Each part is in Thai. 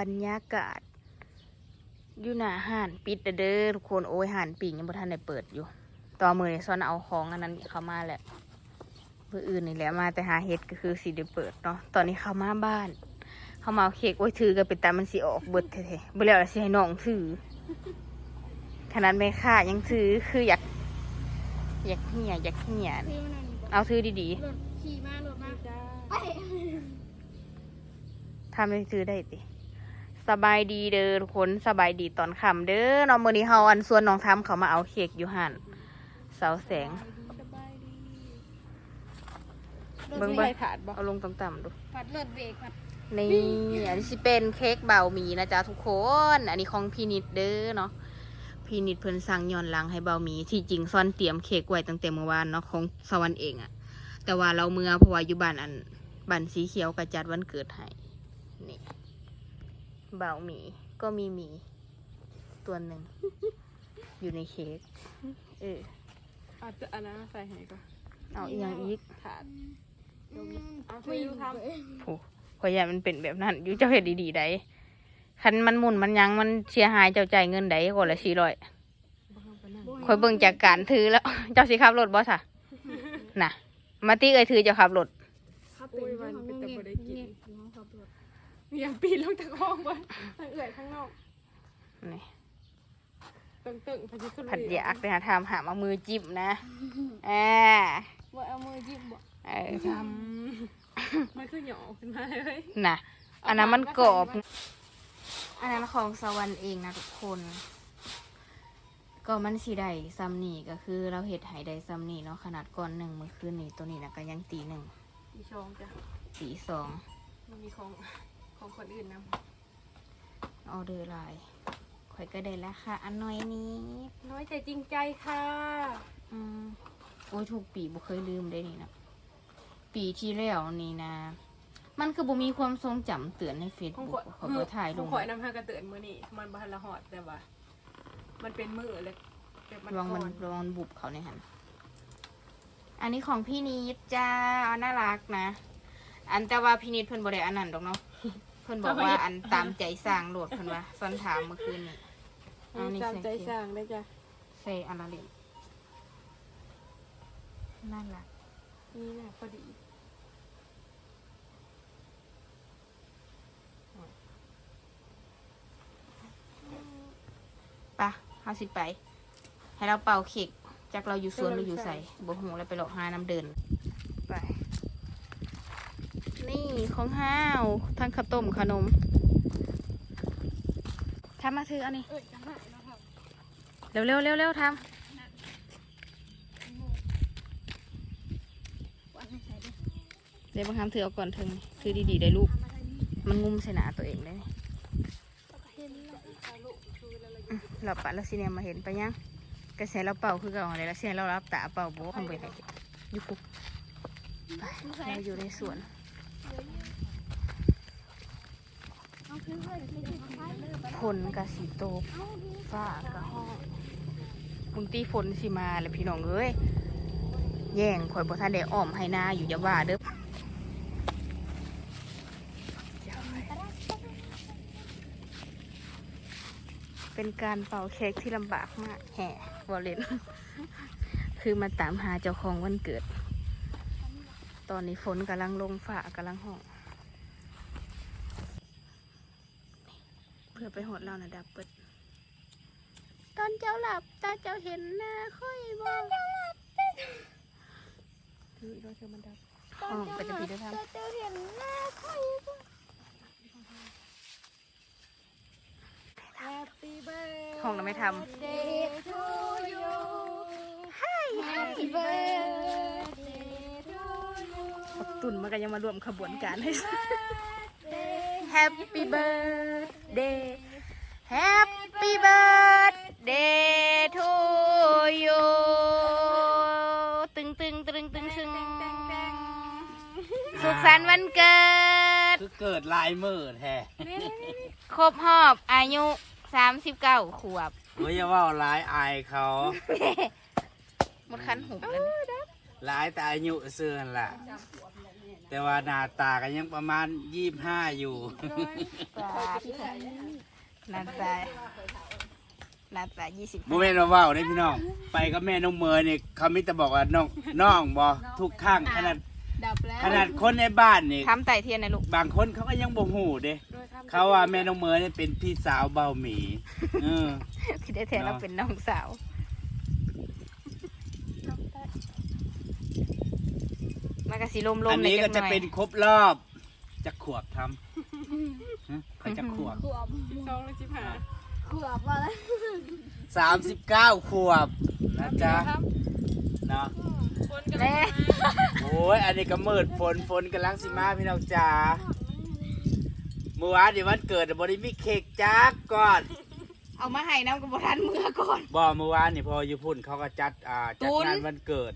บรรยากาศอยู่หน้าห้านปิดเด้อทุกคนโอ้ยห้านปิงยังบ่ทันได้เปิดอยู่ ต่อมือนี่ซ้อนเอาของอันนั้นเข้ามาแหละเพื่ออื่นนี่แหละมาแต่หาเห็ดก็คือสิได้เปิดเนาะตอนนี้เข้ามาบ้าน เข้ามาเอาเค้กโอ้ยถือกันเป็นตามันสิออกเบิดแท้ๆบ่แล้วล่ะสิให้น้องถือขนาดแม่ค้ายังถือคืออยาก อยากเหี่ยอยากเหี่ยซื้อมาหน่อยนี่เอาถือดีรถขี่มารถมาจ้าไปๆทำให้ถือได้ติ สบายดีเด้อทุกคนสบายดีตอนค่ำเด้อเน้องมื้อนี้เฮาอันส่วนน้องทำเขามาเอาเค้กอยู่หั่นเสาแสง สบายดีเบิ่งรถเบิ่ง ถาดบ่เอาลงต่ำๆดู ผัดรถเบรกผัดนี่อันนี้สิเป็นเค้กเบาหมีนะจ๊ะทุกคน อันนี้ของพี่นิดเด้อเนาะพี่นิดเพิ่นสั่งย้อนหลังให้เบาหมี ที่จริงซ่อนเตรียมเค้กไว้ตั้งแต่เมื่อวานเนาะของสวรรค์เองอะแต่ว่าเราเมื่อเพราะว่าอยู่บ้านอันบ้านสีเขียวกระจัดวันเกิดให้นี่เบาหมีก็มีหมี ตัวหนึ่ง อยู่ในเค้กเออเอาจะอันนั้นมาใส่ให้ก่อนเอาอีกอย่างอีกถาดอืมเอาไปดูทำโอ้ขอยอยากมันเป็นแบบนั้นอยู่เจ้าเห็ดดีๆได้คันมันหมุนมันหยังมันเสียหายเจ้าจ่ายเงินได้ก่อนละสี่ร้อยคอยเบิ่งจากการถือแล้ว เจ้าสิขับรถบ่สะน่ะ มาตีเอ้ยถือเจ้าขับรถเขาเป็นเจ้าของโรงเรียนเงียบอยู่ห้องขับรถ อย่าปีนลงจากห้องวะทั้งเอื่อยทั้งนอกนี่ตึงตึงๆพอดีขึ้นผัดยากไปหาทำหามามือจิ้มนะแอาว่าเอามือจิ้มบ่เออทำมันคือหยองขึ้นมาเลยน่ะ อันนั้นมันกรอบ อันนั้นของสวรรค์เองนะทุกคน ก็มันสีได้ซัมนี่ก็คือเราเห็ดไห้ได้ซัมนี่เนาะขนาดก้อนหนึ่งเมื่อคืนนี้ตัวนี้นะก็ยังตีหนึ่งมีชองจ้ะตีสองมันมีของ ของคนอื่นนะออเดอร์ไลน์ข่อยก็ได้ราคาอันน้อยนี้น้อยแต่จริงใจค่ะ อืมโอ้ยถูกปีบ่เคยลืมได้นี่นะปีที่แล้วนี่นะ มันคือบ่มีความทรงจำเตือนในเฟซของบุ๊ข่กอยเขาบ่ถ่ายลของงข่อยน้ำห้ากระเตือนมือนี่มันบ้านละหอดแต่ว่า มันเป็นมือเลยแบบมันระวังก่มันอนระวังมันบุบเขาในหันอันนี้ของพี่นิดจ้าเอาน่ารักนะ อันแต่ว่าพี่นิดเพิ่นบ่ได้อันนั้นดอกเนาะ เพิ่นบอกว่าอันตามใจสร้างโหลดเพิ่นว่าซ่อนถามเมื่อคืนนี่เอานี่จำใจใส่สร้างได้จ้ะใส่อันละเล่มน่ารักนี่แหละพอดีปะเฮาสิไป ให้เราเป่าเค้กจากเราอยู่สวนหรืออยู่ใส่บ่หูแล้วไปหลอกหาน้ำเดิน ไป นี่ ของห้าวทั้งข้าวต้มขนมทำมาถือเอานี่เอ้เร็วเร็วเร็วเร็วทำเดี๋ยวบางคำถือเอาก่อนถิงถือดีๆได้ลูก มันงุ้มใส่หนาตัวเองเลยเห็นแล้วเราปะเราซีเนียมาเห็นไปยังกระแสเราเป่าคือเก่าอะไรแล้วเสียเรารับตาเป่าโบ๊ะคำไปไหนอยู่ปุ๊บเราอยู่ในสวน ฝนกะสีโตกฟ้ากะห้องมึงตีฝนสิมาเลยพี่น้องเอ้ยแย่งข่อยบ่ทันได้อ้อมให้หน้าอยู่อย่าว่าเด้อเป็นการเป่าเค้กที่ลำบากมากแห่บอเลนคือมาตามหาเจ้าของวันเกิด ตอนนี้ฝนกำลังลงฝ่ากำลังห้อง เพื่อไปหดเรานะดับเปิด ตอนเจ้าหลับตาเจ้าเห็นหน้าค่อยบอกตอนเจ้าหลับคือเราเธอมันดับห้องไปจะผิดด้วยทเจ้าเห็นหน้าค่อยบ่ Happy ำห้องเราไม่ท birthday ำปักตุนมันก็ยังมารวมขบวนการให้ Birthday Happy birthday Happy birthday to you ตึงตึงตึงตึงตึงสุขสันต์วันเกิด คือเกิดลายมือแท้ครบรอบอายุสามสิบเก้าขวบเฮ้ยอย่าว่าลายอายเขา หมดคันหุบเลยนี่ลายแต่อายุเสื่อนล่ะ แต่ว่าหน้าตาก็ยังประมาณยี่ห้าอยู่ปลาหน้าตาหน้าตายี่สิบโมเมนต์ว่าเว้าได้พี่น้อง ไปกับแม่น้องเมย์นี่เขามิแต่บอกว่าน้องน้องบอทุกข้างขนาดดับแล้วขนาดคนในบ้านนี่ทำไต่เทียนนะลูก บางคนเขาก็ยังบ่หูเด้เขาว่าแม่น้องเมย์นี่เป็นพี่สาวเบาหมีเออพี่ได้แทนเราเป็นน้องสาว มันก็สีลมลอัมนนี้ก็จะเป็นครบรอบจะขวบทำฮะเขาจะขวบขวบสองหรือสิบห้าขวบว่าแล้วสามสิบเก้าขวบนะจ๊ะครับเนาะคนกันแน่โอ้ยอันนี้ก็มืดฝนฝนกำลังสิมาพี่น้องจ๋าเมื่อวานนี่วันเกิดบริมีเค้กจักก่อนเอามาให้น้ำกับบทันเมื่อก่อนบ่เมื่อวานนี่พออยู่พุ่นเขาก็จัดอ่าจัดตูนงานวันเกิด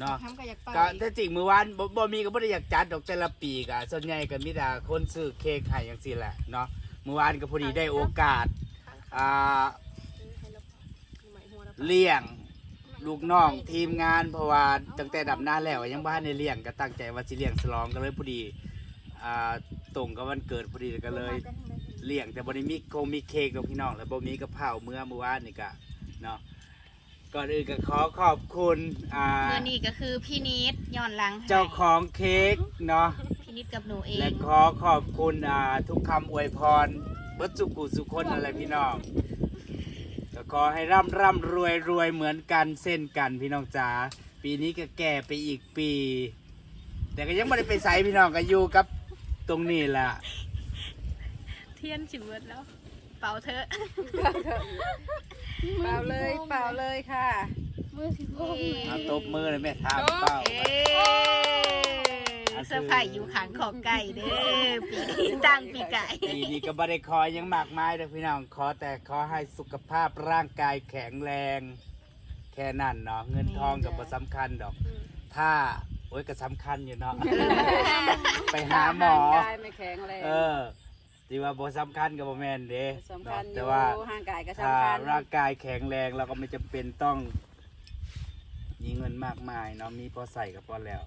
เนาะทำก็อยากไปก็ถ้าจริงเมื่อวานบ่บ่มีก็บ่ได้อยากจัดดอกแต่ละปีก็ส่วนใหญ่ก็มีแต่คนซื้อเค้กให้จังซี่แหละเนาะเมื่อวานก็พอดีได้โอกาสอ่าเลี้ยงลูกน้องทีมงานเพราะว่าตั้งแต่ดับหน้าแล้วยังบ้านในเลี้ยงก็ตั้งใจว่าสิเลี้ยงฉลองก็เลยพอดีอ่าตรงกับวันเกิดพอดีก็เลยเลี้ยงแต่บ่ได้มีคงมีเค้กกับพี่น้องแล้วบ่มีกระเพราเมื่อเมื่อวานนี่ก็เนาะ ก่อนอื่นก็ขอขอบคุณอ่าเมื่อนี้ก็คือพี่นิดย้อนหลังให้เจ้าของเค้กเนาะพี่นิดกับหนูเอและงขอขอบคุณอ่าทุกคำอวยพรเบิดสุกุสุคนอะไรพี่น้องก็ขอให้ร่ำร่ำรวยรวยเหมือนกันเส้นกันพี่น้องจ๋าปีนี้ก็แก่ไปอีกปี แต่ก็ยังไม่ได้ไปใส่พี่น้องก็อยู่กับตรงนี้ล่ะ เทียนสิเบิดแล้ว เป่าเถอะ เปล่าเลยเปล่าเลยค่ะมือสิบหกเอาตบมือเลยแม่ทามเป้าเอ้เซอร์ไพรส์อยู่ขางขอบไก่เด้อปีนี้ตั้งปีไก่ปีนี้ก็ไม่ได้ขอหยังมากมายเลยพี่น้องขอแต่ขอให้สุขภาพร่างกายแข็งแรง แค่นั้นเนาะเงินทองกับบ่สำคัญดอก ถ้าโอ้ยก็สำคัญอยู่เนาะไปหาหมอ ร่างกายไม่แข็งแรง เออ ที่ว่าบ่สำคัญกับบ่แม่นเด้สำคัญเนาะอแต่ยู่ว่าร่างกายก็ถ้าสำคัญร่างกายแข็งแรงเราก็ไม่จำเป็นต้อง มีเงินมากมายเนาะมีพอใส่ก็พอแล้ว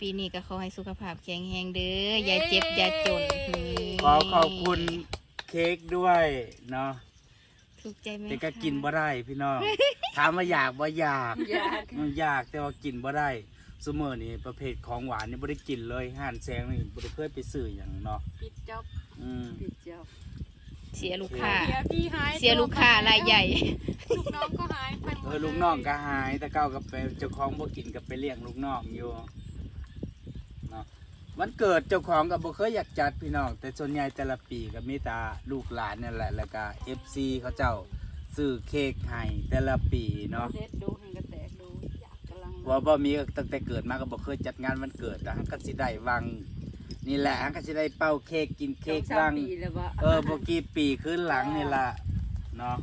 ปีนี้ก็ขอให้สุขภาพแข็งแรงเด้ออย่าเจ็บอย่าจนนี่ขอขอบคุณเค้กด้วยเนาะถูกใจไหมแต่ก็คะกินบ่ได้พี่น้อง ถามว่าอยากบ่อยาก อยากมันอยากแต่ว่ากินบ่ได้ซุมื้อนี้ประเภทของหวานนี่บ่ได้กินเลยห่านแซงนี่บ่ได้เคยไปซื้อหยังเนาะปิดจอบ อืมปิดจอบเสียลูกค้า เสียพี่หายเสียลูกค้ารายใหญ่ ลูกน้องก็หายไปหมดเออลูกน้องก็หายแต่เก้าก็ไปเจ้าของบ่กินก็ไปเลี้ยงลูกน้องอยู่เนาะวันเกิดเจ้าของก็บ่เคยอยากจัดพี่น้องแต่ส่วนใหญ่แต่ละปีก็มีแตาลูกหลานนั่นแหละแล้วก็ FC เขาเจ้าซื้อเค้กให้แต่ละปีเนาะ เด็ดดูให้กระแตกดูอยากกำลังว่าบ่มีตั้งแต่เกิดมาก็บ่เคยจัดงานวันเกิดแต่ฮันก็สิได้วัง นี่แหละฮันก็สิได้เป่าเค้กกินเค้กสอวังงปีแล้วบ่เออบ่กี่ปีขึ้นหลังนี่ล่ะเนาะ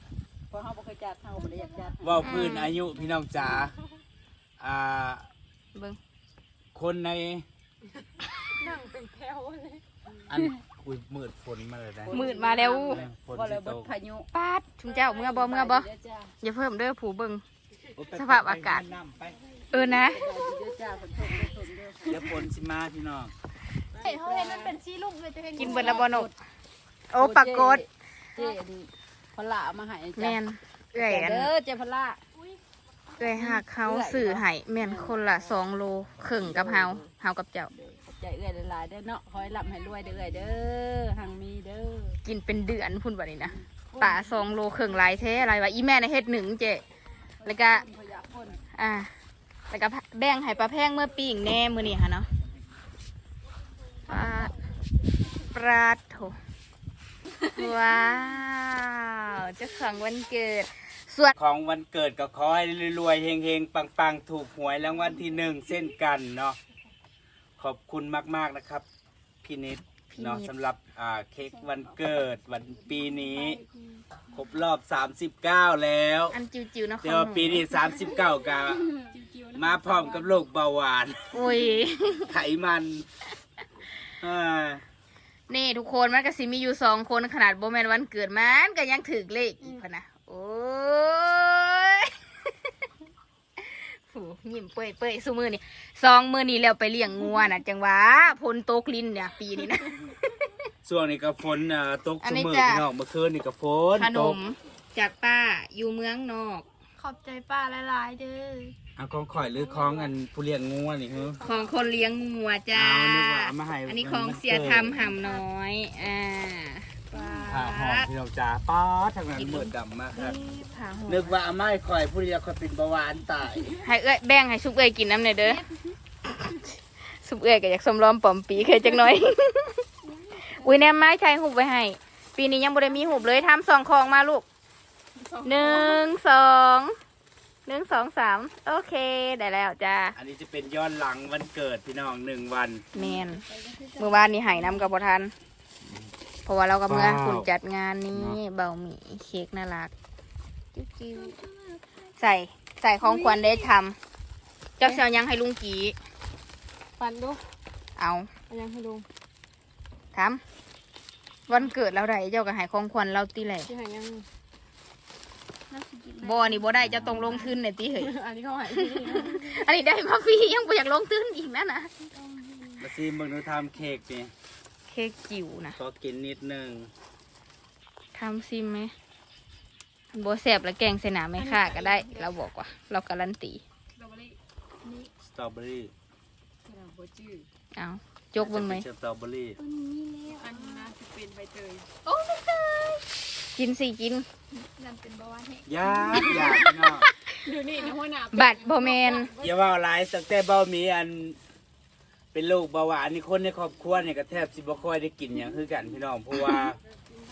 เพราะเฮาบ่เคยจัดเฮาบ่ได้อยากจัดเว่าพื้นอายุพี่น้องจ๋าอ่าเบิ่งคนในนั่งเป็นแถวเลยอันอุ้ยมืดฝนมาเลยนะมืดมาแล้วฝนบ่สิเลยตบ่กพายุปาดชุมเจ้าเมื่อบ่เมื่อบ่เดี๋ยวจ้าอย่าเพิ่มเด้อผูเบิ่ง โอ้ไปสภาพอากาศ ไปน้ำไปเออนะ เดี๋ยวจ้าฝนตกเดี๋ยวฝนเดี๋ยว เดี๋ยวฝนสิมาพี่น้อง เห็นเขาเห็นมันเป็นซีลุ่มเลยจะเห็นกินเบิดละบ่นกโอ้ปรากฏเจ๊นพละเอามาให้จ้ะแม่นเอื้อยอันเด้อเจ๊พละเอื้อยหักเขาสื่อให้แม่นคนละสองโลครึ่งกับเฮาเฮากับเจ้าขอบใจเอื้อยหลายๆเด้อเนาะขอให้ร่ำให้รวยเด้อเอื้อยเด้อหังมีเด้อกินเป็นเดือนพุ่นบัดนี้นะป่าสองโลครึ่งหลายแท้หลายว่าอีแม่ในะเฮ็ดหนึ่งเจ๊แล้วก็พยาพ่นอ่าแล้วก็แบ่งให้ปลาแพงเมื่อปีอีกแน่มื้อนี้ค่ะเนาะปลา ปลาโถว้าว เจ้าของวันเกิด ส่วนของวันเกิดก็ขอให้รวยๆเฮงๆ ปังๆ ถูกหวยรางวัลที่หนึ่งเส้นกันเนาะขอบคุณมากๆนะครับ พี่นิดพี่นิดเนาะสำหรับอ่าเค้กวันเกิดวันปีนี้ ครบรอบ 39 แล้วอันจิ๋วๆนะแต่ว่าปีนี้ 39กะมาพร้อมกับโรคเบาหวาน โอ้ย ไขมันอ่า นี่ทุกคนมันก็สิมีอยู่สองคนขนาดโบแมนวันเกิดมันก็ยังถือเลขอีกพะนะโอ้ยผโหยิ้มเปื่อยเปื่อยสู้มือนี่ซองมือนี่แล้วไปเลี้ยงงัวน่ะ จังหวะพลโตกลินเนี่ยปีนี้นะ ช่วงนี้ก็ฝนอ่าตกอันเสนี้มอจ้ะ พี่น้องเมื่อคืนนี่ก็ฝนขนตกมจากป้าอยู่เมืองนอก ขอบใจป้าหลายๆเด้อ เอาของข่อยหรือของอันผู้เลี้ยงงูนี่เหรอของคนเลี้ยงงัวจ้า เอานึกว่าเอามาให้ อันนี้ของเสียทำหำน้อย อ่าป้าผ่าหอมพี่น้องจ้าป้าดทางนั้นมืดดำมากครับนี่ผ่าหอมนึกว่าเอามาให้ข่อยผู้เดียวข่อยเป็นเบาหวานตายให้เอ้ยแบ่งให้ซุปเอ้ยกินน้ำหน่อยเด้อ ซุปเอ้ยก็อยากสมรอมปอมปีเคยจังน้อย อุ้ยแนมไม้ชายหุบไว้ให้ ปีนี้ยังบ่ได้มีหุบเลยทำสองคองมาลูกหนึ่งสอง หนึ่งสองสามโอเคได้แล้วจ้าอันนี้จะเป็นย้อนหลังวันเกิดพี่น้องหนึ่งวันแมนเมื่อวานนี้ใหายน้ำกับบ่ทัน เพราะว่าเรากับเมื่อว้าวคุณจัดงานนี้เบาหมี่เค้กน่ารักจิ้วจิ้วใส่ใส่ของขวัญได้ทำเจ้าเสียวยังให้ลุงกีปันดูเอาเอายังให้ดูทำวันเกิดเราได้เจ้าก็ให้ของขวัญเราตีแหละที่หายัง น่าสิกินบ่นี่บ่ได้เจะต้องลงทุนเนี่ยตีเหยอันนี้เขาใหายอันนี้ได้มาฟรียังบ่อยากลงทุนอีกนะนะมาซีมึงดูทำเค้กนี่เค้กจิ๋วนะขอกินนิดนึงทำซิมไหมบ่แสบแล้วแกงใส่หนาไม่ค่าก็ได้ เราบอกว่า เราการันตีดอกมะลิสตรอเบอรี่กระดาษโบจื้อเอาจกเบิ่งไหมจะเป็นสตรอเบอรี่ต้นนี้แล้วอันนี้นะจะเป็นใบเตยโอ้ไม่เคย กินสิกิน นั่นเป็นเบาหวานแห้งยากยากพี่น้องดูนี่ในหัวหน้าบัตรบ่แมนอย่าว่าหลายตั้งแต่เบาหมีอัน เป็นโรคเบาหวานนี่คนในครอบครัวเนี่ยก็แทบสิบ่ค่อยได้กินอย่างคือกันพี่น้องเพราะว่า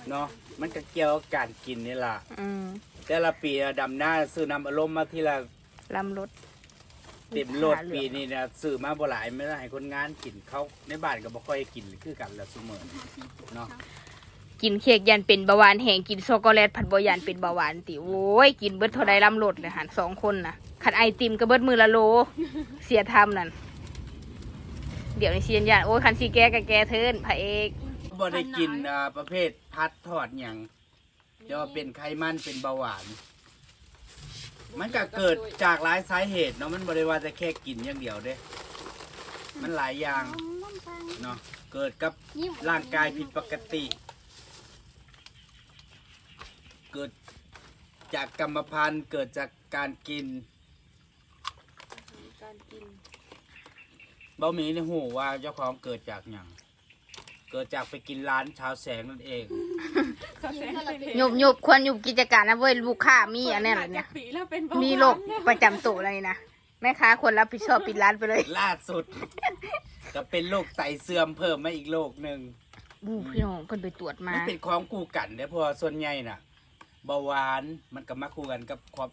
เนาะมันก็เกี่ยวกับการกินนี่ล่ะ อืมแต่ละปีอะดำหน้าซื้อน้ำอารมณ์มาทีละลำรถเต็มรถปีนี้นะซื้อมาบ่หลายไม่ได้ให้คนงานกินเขาในบ้านก็บ่ค่อยกินคือกันละเสมอเนาะ กินเค้กยันเป็นเบาหวานแห้งกินช็อกโกแลตผัดบ่ยันเป็นเบาหวานติโอ้ยกินเบิดเท่าใดลำรถเลยหันสองคนนะขัดไอติมก็เบิดมือละโล เสียทำนั่นเดี๋ยวในเชียนยานโอ้ยคันสีแกกับแกเทินพระเอกบ่ได้กินอ่าประเภทพัดทอดหยังจะว่าเป็นไขมันเป็นเบาหวาน มันก็เกิดจากหลายสาเหตุเนาะมันบ่ได้ว่าจะแค่กินอย่างเดียวเด้ มันหลายอย่างเนาะเกิดกับร่างกายผิดปกติ เกิด จากกรรมพันธุ์เกิดจากการกินการกินเบาหมีในหูว่าเจ้าของเกิดจากหยังเกิดจากไปกินร้านชาวแสงนั่นเองเขาแสงเป็นหยุบหยุบควรหยุบกิจการนะเว้ยลูกค้ามีอันเนี้ยแหละเนี่ยปีแล้วเป็นเบาหวานมีโรคประจำตัวอะไรนะแม่ค้าควรรับผิดชอบปิดร้านไปเลยล่าสุด ก็เป็นโรคไตเสื่อมเพิ่มมาอีกโรคหนึ่งบูพี่น้องเพิ่นไปตรวจมามันเป็นของคู่กันเด้อเพราะว่าส่วนใหญ่น่ะ เบาหวานมันก็มาคู่กันกับความ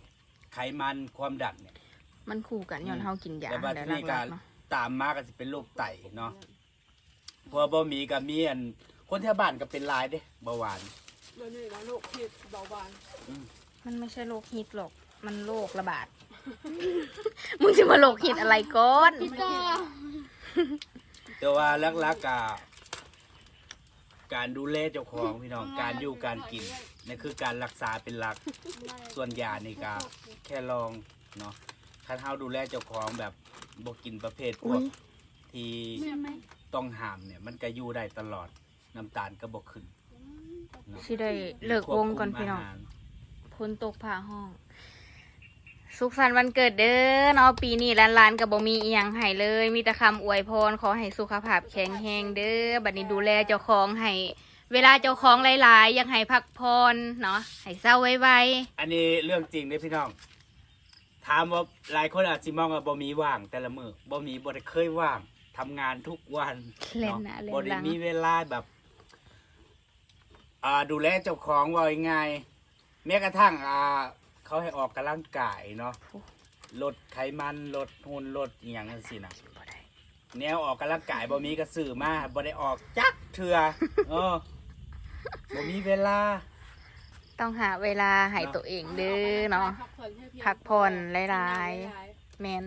ไขมันความดันเนี่ย มันคู่กันย้อนเฮากินยาแต่ว่าแล้ที่วนี่หก็ลักๆเนาะตามมาก็จะเป็นโรคไตเนาะเพราะว่าบ่มีก็มีอันคนแถวบ้านก็เป็นหลายเด้เบาหวาน เดี๋ยวนี้นะโรคผิดเบาหวานมันไม่ใช่โรคฮิตหรอก มันโรคระบาด มึงจะมาโรคฮิตอะไรก่อนพี่ต่อแต่ว่าลักๆกะ การดูแลเจ้าของพี่น้องการอยู่การกินนี่คือการรักษาเป็นหลักส่วนยานี่ก็แค่ลองเนาะถ้าเฮาดูแลเจ้าของแบบบ่กินประเภทพวอุ้กยที่แม่ไหมต้องห้ามเนี่ย มันก็อยู่ได้ตลอดน้ำตาลก็บ่ขึ้นเนาะสิได้เลิกวงก่อนพี่น้องควบคุมาหารพ้นตกผ่าห้อง สุขสันต์วันเกิดเด้อเนาะปีนี้ร้านร้านๆกับบ่มีอีหยังให้เลย มีแต่คำอวยพรขอให้สุขภาพแข็งแรงเด้อบัดนี้ดูแลเจ้าของให้เวลาเจ้าของหลายๆอยากให้พักพรเนาะให้เศร้าไว้อันนี้เรื่องจริงเด้อพี่น้อง ถามว่าหลายคนอาจสิมองว่าบ่มีว่าง แต่ละมื้อบ่มีบ่ได้เคยว่างทำงานทุกวันๆเล่นหนะเล่บ่นได้หลังมีเวลาแบบ อ่าดูแลเจ้าของว่ายังไงแม้กระทั่งอ่า เขาให้ออกกำลังกายเนาะลดไขมันลดหุ่นลดอหย่างนั้นสินะบ่ได้แนวออกกำลังกายบ่มีกระสือมาบ่ได้ออกจักเถื่อเออบ่มีเวลา ต้องหาเวลาให้ตัวเองเด้อเนาะพักผ่อนหลายๆแมน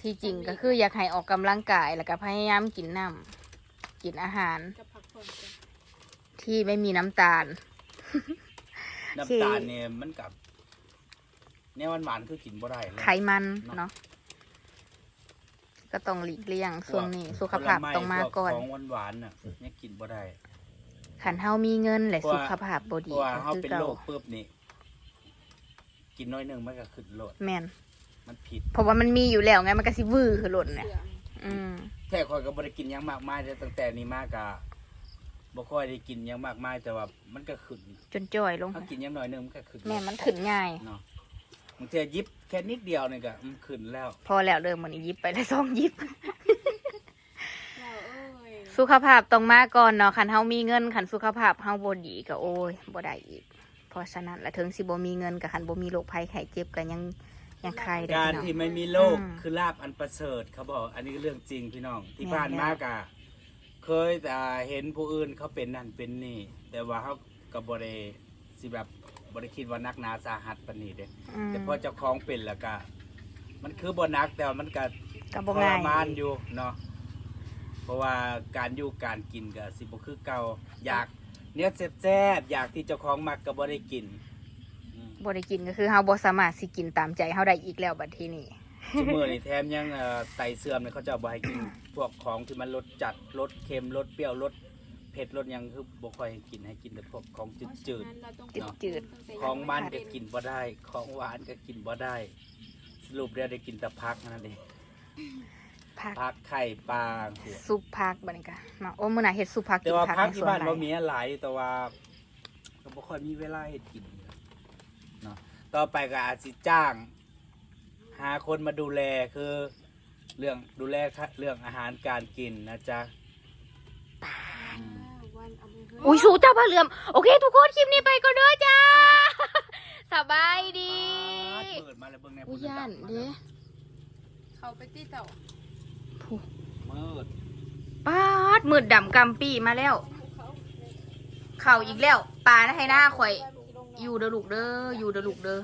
ที่จริงก็คืออยากให้ออกกำลังกายแล้วก็พยายามกินน้ำกินอาหารจะพักผ่อนกันที่ไม่มีน้ำตาล น้ำตาลเนี่ยมันกับ เนี่ยหวานๆคือกินบ่ได้เลยไขมันเนาะก็ต้องหลีกเลี่ยงช่วงนี้สุขภาพต้องมาก่อนพวของหวานๆน่ะเนี่ยกินบ่ได้ขันเฮามีเงินและเพราะสุว่าขภาพบ่เพดีราะว่าก็เฮาคือเป็นเก่าโรคปุ๊บนี่กินน้อยหนึงมันก็ขึ้นโลดแม่นมันผิด เพราะว่ามันมีอยู่แล้วไงมันก็สิวื้อคือหล่นเนี่ยเสื่อมอืมแท้ข่อยก็บ่ได้กินหยังมากมายแต่ตั้งแต่นี้มากก็บ่ค่อยได้กินหยังมากมายแต่ว่ามันก็ขึ้นจนจ่อยลงถ้ากินหยังน้อยหนึงมันก็ขึ้นแม่นมันขึ้นง่ายเนาะ บางทียิบแค่นิดเดียวนี่ก็มันขึ้นแล้ว พอแล้วเริ่มมันยิบไปแล้วสองยิบ เราเอ้ยสุขภาพต้องมาก่อนเนาะคันเฮามีเงินคันสุขภาพเฮาบ่ดีก็โอ้ยบ่ได้อีก เพราะฉะนั้นและถึงสิบ่มีเงินกับคันบ่มีโรคภัยไข้เจ็บก็ยังยังใครได้การเนาะที่ไม่มีโรคอืมคือลาบอันประเสริฐเขาบอกอันนี้ก็เรื่องจริงพี่น้องที่แม่น ผ่านมากะเคยแต่เห็นผู้อื่นเขาเป็นนั่นเป็นนี่ แต่ว่าเขากับบริสิแบบ บริคิดว่านักหนาสาหัสปานนี้เด้อืมแต่พอเจ้าของเป็นแล้วก็มันคือบนักแต่ว่ามันก็ก็ทบ่รง่ายมานอยู่เนาะเพราะว่าการอยู่การกินก็สิบ่คือเก่าอยากเนื้อแซ่บๆอยากที่เจ้าของมักก็บ่ได้กินอืม บ่ได้กินก็คือเฮาบ่สามารถสิกินตามใจเฮาได้อีกแล้วบัดทีนี้ทุกมือนี่แถมยังเอ่อไตเสื่อมเนี่ยเขาจะเอาไปให้กิน พวกของที่มันรสจัดรสเค็มรสเปรี้ยวรส เผ็ดรสหยังคือบ่ค่อยให้กินให้กินแต่พวกของจืดจืด ๆของมันก็กินบ่ได้ ของหวานก็กินบ่ได้ สรุปแล้วได้กินแต่พักนั่นเองผักพักไข่ปลาหัวซุปผักบัดนี้ก็เนาะโอ้มื้อหน้าเฮ็ดซุปผักแต่กินว่าผักพักในที่สวนบ้านหลาบ่ยมีหลายแต่ว่าก็บ่ค่อยมีเวลาเฮ็ดกินเนาะต่อไปก็อาจสิจ้าง หาคนมาดูแลคือ เรื่องดูแลค่ะเรื่องอาหารการกินนะจ๊ะอืมวันเอาไปเฮ้ยอุ้ยสู้เจ้าผ้าเหลือม โอเค ทุกคนคลิปนี้ไปก็เด้อจ้าสบายดีเปิดมาแล้วเบิ่งในอุ้ยย่านเด้เขาไปตีเต่ามืดป้าดมืดดำกำปีมาแล้ว เข่าอีกแล้วปลานะให้หน้าข่อย อยู่เด้อลูกเด้ออยู่เด้อลูกเด้อ